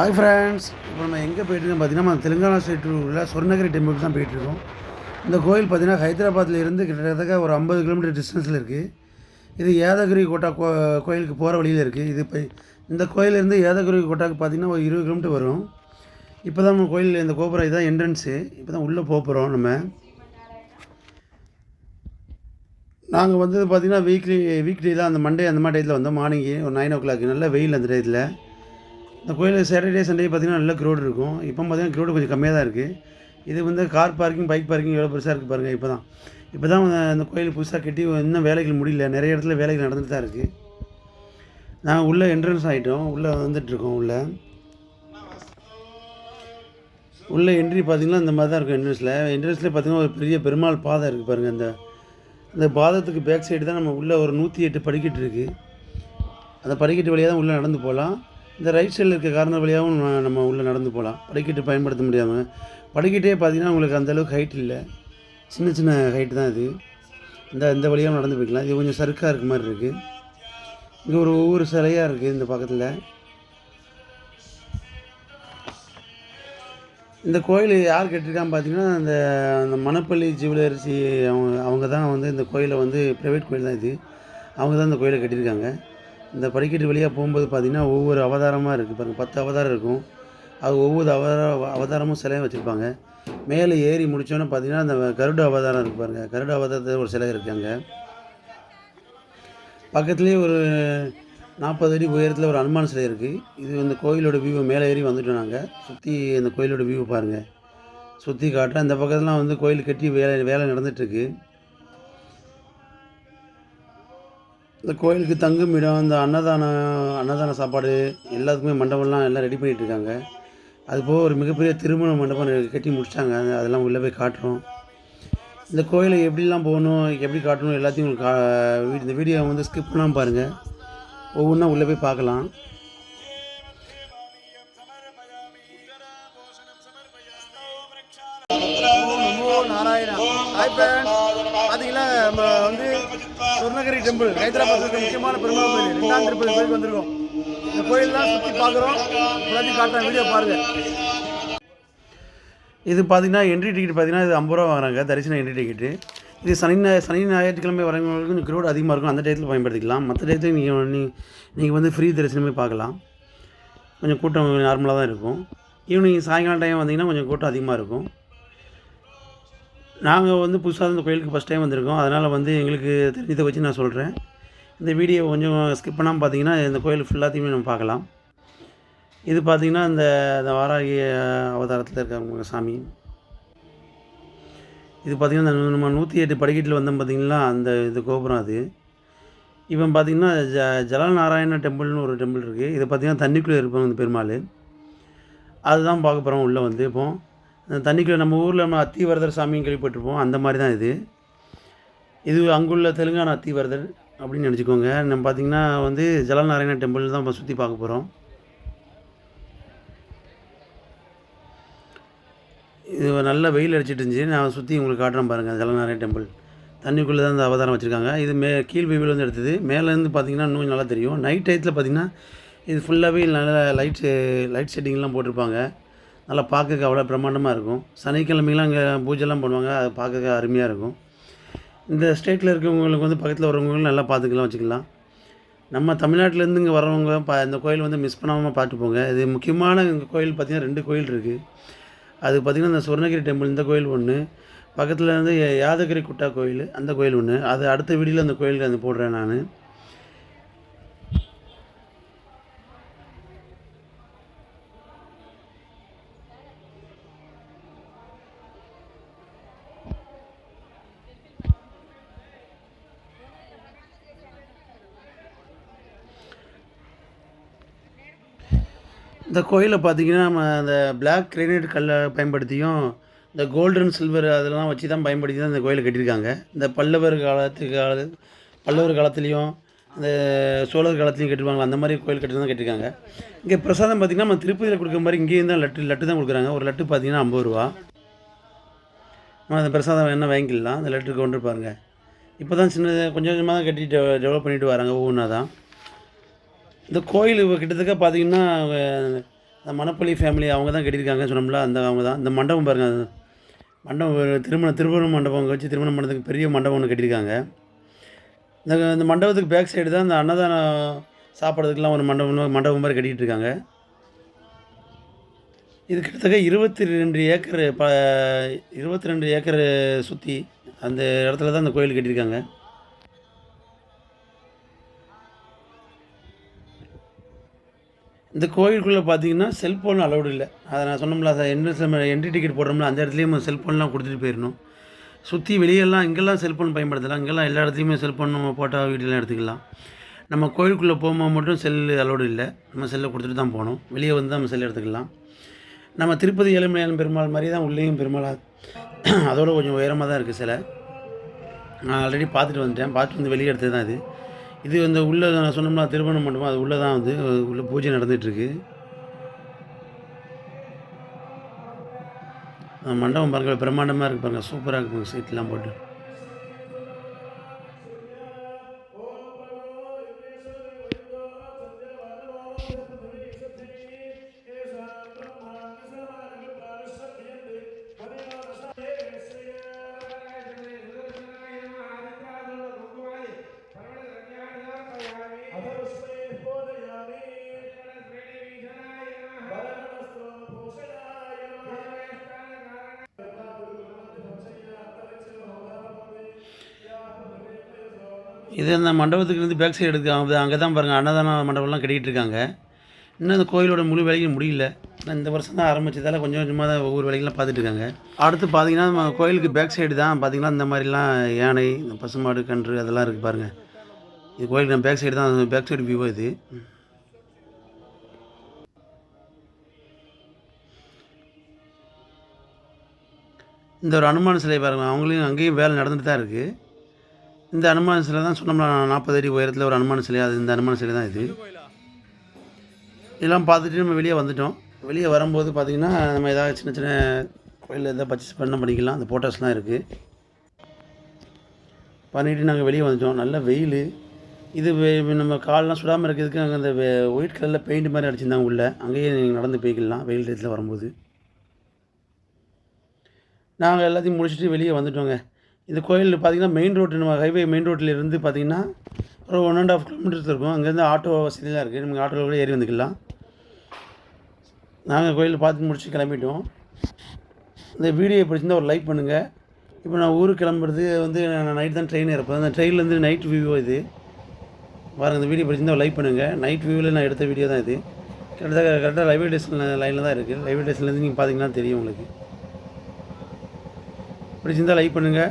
Hi friends இப்போ நம்ம எங்கே போயிட்டுருக்கோம் பார்த்தீங்கன்னா நம்ம தெலுங்கானா ஸ்டேட் உள்ள சொர்ணகிரி டெம்பிள் தான் போயிட்டுருக்கோம். இந்த கோயில் பார்த்தீங்கன்னா ஹைதராபாத்தில் இருந்து கிட்டத்தட்ட ஒரு ஐம்பது கிலோமீட்டர் டிஸ்டன்ஸில் இருக்குது இது ஏதகிரி கோட்டா கோ கோயிலுக்கு போகிற வழியில் இருக்குது இது இப்போ இந்த கோயிலேருந்து ஏதகிரி கோட்டாக்கு பார்த்தீங்கன்னா ஒரு இருபது கிலோமீட்டர் வரும். இப்போ தான் நம்ம கோயில் இந்த கோபுரம் இதுதான் என்ட்ரன்ஸு இப்போ தான் உள்ளே போக போகிறோம் நம்ம. நாங்கள் வந்து பார்த்திங்கன்னா வீக்லி வீக்லி தான். அந்த மண்டே அந்த மாதிரி டயத்தில் வந்தோம். மார்னிங்கு ஒரு நைன் ஓ கிளாக் நல்ல வெயில் அந்த டயத்தில் இந்த கோயில் சாட்டர்டே சண்டே பார்த்திங்கன்னா நல்ல க்ரௌட் இருக்கும். இப்போ பார்த்திங்கன்னா க்ரௌடு கொஞ்சம் கம்மியாக தான் இருக்குது இது வந்து கார் பார்க்கிங் பைக் பார்க்கிங் எவ்வளோ பெருசாக இருக்குது பாருங்கள் இப்போ தான் இப்போ தான் அந்த கோயில் புதுசாக கட்டி இன்னும் வேலைகள் முடியல. நிறைய இடத்துல வேலைகள் நடந்துட்டு தான் இருக்குது நாங்கள் உள்ளே என்ட்ரன்ஸ் ஆகிட்டோம் உள்ளே வந்துட்டுருக்கோம் உள்ளே. உள்ளே என்ட்ரி பார்த்தீங்கன்னா இந்த மாதிரி தான் இருக்கும் என்ட்ரன்ஸில் என்ட்ரன்ஸில் பார்த்தீங்கன்னா ஒரு பெரிய பெருமாள் பாதை இருக்குது பாருங்கள் அந்த இந்த பாதத்துக்கு பேக் சைடு தான் நம்ம உள்ளே ஒரு நூற்றி எட்டு படிக்கட்டு இருக்குது அந்த படிக்கட்டு வழியாக தான் உள்ளே நடந்து போகலாம். இந்த ரைட் சைடில் இருக்க கார்னர் வழியாகவும் நம்ம- உள்ளே நடந்து போகலாம் படிக்கட்டு பயன்படுத்த முடியாமல் படிக்கட்டே பார்த்தீங்கன்னா உங்களுக்கு அந்தளவுக்கு ஹைட் இல்லை. சின்ன சின்ன ஹைட்டு தான் இது. இந்த இந்த வழியாக நடந்து போய்க்கலாம். இது கொஞ்சம் சறுக்காக இருக்க மாதிரி இருக்குது இங்கே ஒரு ஒவ்வொரு சிலையாக இருக்குது இந்த பக்கத்தில். இந்த கோயில் யார் கட்டியிருக்கான்னு பார்த்தீங்கன்னா அந்த அந்த மணப்பள்ளி ஜுவலரிசி அவங்க அவங்க தான் வந்து இந்த கோயிலை வந்து ப்ரைவேட் கோயில் தான் இது. அவங்க தான் இந்த கோயிலை கட்டியிருக்காங்க. இந்த படிக்கட்டு வழியாக போகும்போது பார்த்தீங்கன்னா ஒவ்வொரு அவதாரமாக இருக்குது பாருங்கள் பத்து அவதாரம் இருக்கும். அது ஒவ்வொரு அவதார அவதாரமும் சிலையும் வச்சுருப்பாங்க. மேலே ஏறி முடித்தோன்னே பார்த்தீங்கன்னா அந்த கருட அவதாரம் இருக்குது பாருங்கள் கருட அவதாரத்தில் ஒரு சிலை இருக்குது அங்கே. பக்கத்துலேயே ஒரு நாற்பது அடி உயரத்தில் ஒரு அனுமான் சிலை இருக்குது இது இந்த கோயிலோட வியூ மேலே ஏறி வந்துட்டோம் நாங்கள் சுற்றி இந்த கோயிலோட வியூவை பாருங்கள் சுற்றி காட்டுறேன் அந்த பக்கத்துலாம் வந்து கோயில் கட்டி வேலை வேலை நடந்துகிட்ருக்கு இந்த கோயிலுக்கு தங்கும் இடம் இந்த அன்னதானம் அன்னதான சாப்பாடு எல்லாத்துக்குமே மண்டபம்லாம் எல்லாம் ரெடி பண்ணிகிட்டு இருக்காங்க. ஒரு மிகப்பெரிய திருமண மண்டபம் கட்டி முடிச்சிட்டாங்க அதெல்லாம் உள்ளே போய் காட்டுறோம். இந்த கோயிலை எப்படிலாம் போகணும் எப்படி காட்டணும் எல்லாத்தையும் உங்களுக்கு கா- இந்த வீடியோ வந்து ஸ்கிப் பண்ணாமல் பாருங்கள் ஒவ்வொன்றா உள்ளே போய் பார்க்கலாம். நாராயணா ஹாய் ஃப்ரெண்ட்ஸ் நம்ம வந்து சொர்ணகிரி டெம்பிள் ஹைதராபாத் இருக்க முக்கியமான பெருமாள் கோயில். ரெண்டாம் திருப்பதி கோயிலுக்கு வந்திருக்கோம். இந்த கோயிலெலாம் சுற்றி பார்க்குறோம். எல்லாத்தையும் காட்டுறேன் வீடியோ பாருங்கள் இது பார்த்தீங்கன்னா என்ட்ரி டிக்கெட் பார்த்தீங்கன்னா இது ஐம்பது ரூபா வாங்குறாங்க. தரிசன என்ட்ரி டிக்கெட்டு இது சனி ஞாயிறு சனி ஞாயிற்றுக்கிழமை வரவங்களுக்கு கொஞ்சம் க்ரௌட் அதிகமாக இருக்கும். அந்த டயத்தில் பயன்படுத்திக்கலாம். மற்ற டயத்தில் நீங்கள் நீங்கள் நீங்கள் வந்து ஃப்ரீ தரிசனமே பார்க்கலாம். கொஞ்சம் கூட்டம் நார்மலாக தான் இருக்கும். ஈவினிங் சாயங்காலம் டைம் வந்தீங்கன்னா கொஞ்சம் கூட்டம் அதிகமாக இருக்கும். நாங்கள் வந்து புதுசாக இந்த கோயிலுக்கு ஃபஸ்ட் டைம் வந்திருக்கோம். அதனால் வந்து எங்களுக்கு தெரிஞ்சதை வச்சு நான் சொல்கிறேன் இந்த வீடியோ கொஞ்சம் ஸ்கிப் பண்ணாமல் பார்த்தீங்கன்னா இந்த கோயில் ஃபுல்லாத்தையுமே நம்ம பார்க்கலாம். இது பார்த்திங்கன்னா இந்த இந்த வாராகி அவதாரத்தில் இருக்க சாமி. இது பார்த்திங்கன்னா இந்த நம்ம நூற்றி எட்டு படிக்கட்டில் வந்தோம் பார்த்திங்களா அந்த இது கோபுரம் அது. இவன் பார்த்திங்கன்னா ஜ ஜலநாராயண டெம்பிள்னு ஒரு டெம்பிள் இருக்குது இது பார்த்திங்கன்னா தண்ணிக்குள்ளே இருப்பாங்க இந்த பெருமாள். அதுதான் பார்க்க போகிறோம் உள்ளே வந்து இப்போது தண்ணிக்குள்ளே நம்ம ஊரில் நம்ம அத்திவரதர் சாமியும் கேள்விப்பட்டிருப்போம். அந்த மாதிரி தான் இது. இது அங்குள்ள தெலுங்கானா அத்திவரதர் அப்படின்னு நினச்சிக்கோங்க. நம்ம பார்த்திங்கன்னா வந்து ஜலநாராயண டெம்பிள் தான் இப்போ சுற்றி பார்க்க போகிறோம் இது ஒரு நல்ல வெயில் அடிச்சிட்டு இருந்துச்சு. நான் சுற்றி உங்களுக்கு காட்டுறேன் பாருங்கள் ஜலநாராயண டெம்பிள் தண்ணிக்குள்ளே தான் இந்த அவதாரம் வச்சுருக்காங்க. இது மே கீழ் வியூவில் வந்து எடுத்தது. மேலேருந்து பார்த்திங்கன்னா இன்னும் நல்லா தெரியும். நைட் டயத்தில் பார்த்தீங்கன்னா இது ஃபுல்லாகவே நல்ல லைட் லைட் செட்டிங்லாம் போட்டிருப்பாங்க. நல்லா பார்க்க அவ்வளோ பிரம்மாண்டமாக இருக்கும். சனிக்கிழமைலாம் அங்கே பூஜைலாம் பண்ணுவாங்க அது பார்க்க அருமையாக இருக்கும். இந்த ஸ்டேட்டில் இருக்கிறவங்களுக்கு வந்து பக்கத்தில் வரவங்களும் நல்லா பார்த்துக்கலாம் வச்சுக்கலாம். நம்ம தமிழ்நாட்டிலேருந்து இங்கே வரவங்க பா இந்த கோயில் வந்து மிஸ் பண்ணாமல் பார்த்து போங்க. இது முக்கியமான இந்த கோயில் பார்த்திங்கன்னா ரெண்டு கோயில் இருக்குது அது பார்த்திங்கன்னா இந்த சுவர்ணகிரி டெம்பிள் இந்த கோயில் ஒன்று பக்கத்தில் வந்து யாதகிரி குட்டா கோயில் அந்த கோயில் ஒன்று அது அடுத்த வீடியோவில் அந்த கோயிலுக்கு அந்த போடுறேன் நான். இந்த கோயிலில் பார்த்தீங்கன்னா நம்ம அந்த பிளாக் கிரைனைட் கல்லை பயன்படுத்தியும் இந்த கோல்டன் சில்வர் அதெல்லாம் வச்சு தான் பயன்படுத்தி தான் இந்த கோயிலை கட்டியிருக்காங்க. இந்த பல்லவர் காலத்துக்கு கால பல்லவர் காலத்துலேயும் இந்த சோழர் காலத்துலேயும் கட்டிருப்பாங்களா அந்த மாதிரி கோயில் கட்டி தான் கட்டியிருக்காங்க. இங்கே பிரசாதம் பார்த்திங்கன்னா நம்ம திருப்பதியில் கொடுக்குற மாதிரி இங்கேயும் தான் லட்டு லட்டு தான் கொடுக்குறாங்க. ஒரு லட்டு பார்த்தீங்கன்னா ஐம்பது ரூபா. நம்ம அந்த பிரசாதம் என்ன வாங்கிக்கலாம். அந்த லட்டு கொண்டு பாருங்கள் இப்போ தான் சின்ன கொஞ்சம் கொஞ்சமாக தான் கட்டிட்டு டெவலப் பண்ணிட்டு வராங்க ஒவ்வொன்றா தான். இந்த கோயில் இப்போ கிட்டத்தட்ட பார்த்தீங்கன்னா அந்த மணப்பள்ளி ஃபேமிலி அவங்க தான் கட்டியிருக்காங்க சொன்னோம்ல அந்த அவங்க தான். இந்த மண்டபம் பாருங்கள் மண்டபம் திருமண திருமண மண்டபம் வச்சு திருமண மண்டபத்துக்கு பெரிய மண்டபம் ஒன்று கட்டியிருக்காங்க. இந்த இந்த மண்டபத்துக்கு பேக் சைடு தான் இந்த அன்னதானம் சாப்பிட்றதுக்கெலாம் ஒரு மண்டபம் மண்டபம் மாதிரி கட்டிகிட்டு இருக்காங்க. இது கிட்டத்தட்ட இருபத்தி ரெண்டு ஏக்கர் ப இருபத்தி ரெண்டு ஏக்கர் சுற்றி அந்த இடத்துல தான் அந்த கோயில் கட்டியிருக்காங்க. இந்த கோயிலுக்குள்ளே பார்த்தீங்கன்னா செல்ஃபோன் அலௌடு இல்லை. அதை நான் சொன்னோம்ல அதை என்ட்ரன்ஸ் என்ட்ரி டிக்கெட் போடுறோம்ல அந்த இடத்துலையும் செல்ஃபோன்லாம் கொடுத்துட்டு போயிடணும் சுற்றி வெளியெல்லாம் இங்கெல்லாம் செல்ஃபோன் பயன்படுத்தலாம். இங்கெல்லாம் எல்லா இடத்துலையுமே செல்ஃபோன் நம்ம போட்டால் வீடியோலாம் எடுத்துக்கலாம். நம்ம கோயிலுக்குள்ளே போகும்போது மட்டும் செல்லு அலௌடு இல்லை. நம்ம செல்லை கொடுத்துட்டு தான் போகணும். வெளியே வந்து நம்ம செல் எடுத்துக்கலாம். நம்ம திருப்பதி ஏழுமலையான் பெருமாள் மாதிரி தான் உள்ளேயும் பெருமாள் அதோட கொஞ்சம் உயரமாக தான் இருக்குது சிலை. நான் ஆல்ரெடி பார்த்துட்டு வந்துட்டேன். பார்த்துட்டு வந்து வெளியே எடுத்தது தான் இது. இது வந்து உள்ளே நான் சொன்னோம்னா திருமண மண்டபம் அது உள்ளே தான் வந்து உள்ள பூஜை நடந்துகிட்ருக்கு மண்டபம் பாருங்கள் பிரம்மாண்டமாக இருக்குது பாருங்கள் சூப்பராக இருக்குது சீட்லாம் போட்டு. இது அந்த மண்டபத்துக்குலேருந்து பேக் சைடு எடுத்து அங்கே தான் பாருங்கள் அன்னதான மண்டபம்லாம் கட்டிகிட்டு இருக்காங்க. இன்னும் இந்த கோயிலோட முழு வேலையும் முடியல. நான் இந்த வருஷம் தான் ஆரம்பித்ததால் கொஞ்சம் கொஞ்சமாக தான் ஒவ்வொரு வேலைகள்லாம் பார்த்துட்டு இருக்காங்க. அடுத்து பார்த்தீங்கன்னா நம்ம கோயிலுக்கு பேக் சைடு தான். பார்த்தீங்கன்னா இந்த மாதிரிலாம் யானை இந்த பசுமாடு கன்று அதெல்லாம் இருக்குது பாருங்கள் இது கோயிலுக்கு நம்ம பேக் சைடு தான். பேக் சைடு வியூவோ இது. இந்த ஒரு அனுமான சிலை பாருங்கள் அவங்களையும் அங்கேயும் வேலை நடந்துட்டு தான் இருக்குது இந்த அனுமான சிலை தான் சொன்னோம்ல நாற்பது அடி உயரத்தில் ஒரு அனுமான சிலை அது இந்த அனுமான சிலை தான் இது. இதெல்லாம் பார்த்துட்டு நம்ம வெளியே வந்துட்டோம். வெளியே வரும்போது பார்த்திங்கன்னா நம்ம ஏதாவது சின்ன சின்ன கோயிலில் எதாவது பர்ச்சேஸ் பண்ண பண்ணிக்கலாம். அந்த ஃபோட்டோஸ்லாம் இருக்குது பண்ணிவிட்டு நாங்கள் வெளியே வந்துட்டோம். நல்ல வெயில். இது நம்ம கால்லாம் சுடாமல் இருக்கிறதுக்கு அங்கே அந்த ஒயிட் கலரில் பெயிண்ட் மாதிரி அடிச்சிருந்தாங்க உள்ளே. அங்கேயே நீங்கள் நடந்து போய்க்கலாம் வெயில் டேத்தில் வரும்போது. நாங்கள் எல்லாத்தையும் முடிச்சுட்டு வெளியே வந்துட்டோங்க. இந்த கோயில் பார்த்தீங்கன்னா மெயின் ரோட்டு நம்ம ஹைவே மெயின் ரோட்டில் இருந்து பார்த்தீங்கன்னா ஒரு ஒன் அண்ட் ஆஃப் கிலோமீட்டர்ஸ் இருக்கும். அங்கேருந்து ஆட்டோ வசதியெலாம் இருக்குது நமக்கு ஆட்டோவில் கூட ஏறி வந்துக்கலாம். நாங்கள் கோயில் பார்த்து முடிச்சு கிளம்பிட்டோம். இந்த வீடியோ பிடிச்சிருந்தா ஒரு லைக் பண்ணுங்கள் இப்போ நான் ஊருக்கு கிளம்புறது வந்து நான் நைட் தான் ட்ரெயின் இருப்பேன் அந்த ட்ரெயின்லேருந்து நைட் வியூ இது. பாருங்கள் இந்த வீடியோ பிடிச்சிருந்தா லைக் பண்ணுங்கள் நைட் வியூவில் நான் எடுத்த வீடியோ தான் இது. கிட்டத்தட்ட கரெக்டாக ரயில்வே ஸ்டேஷன் லைனில் தான் இருக்குது ரயில்வே ஸ்டேஷன்லேருந்து நீங்கள் பார்த்தீங்கன்னா தெரியும் உங்களுக்கு. பிடிச்சிருந்தா லைக் பண்ணுங்கள்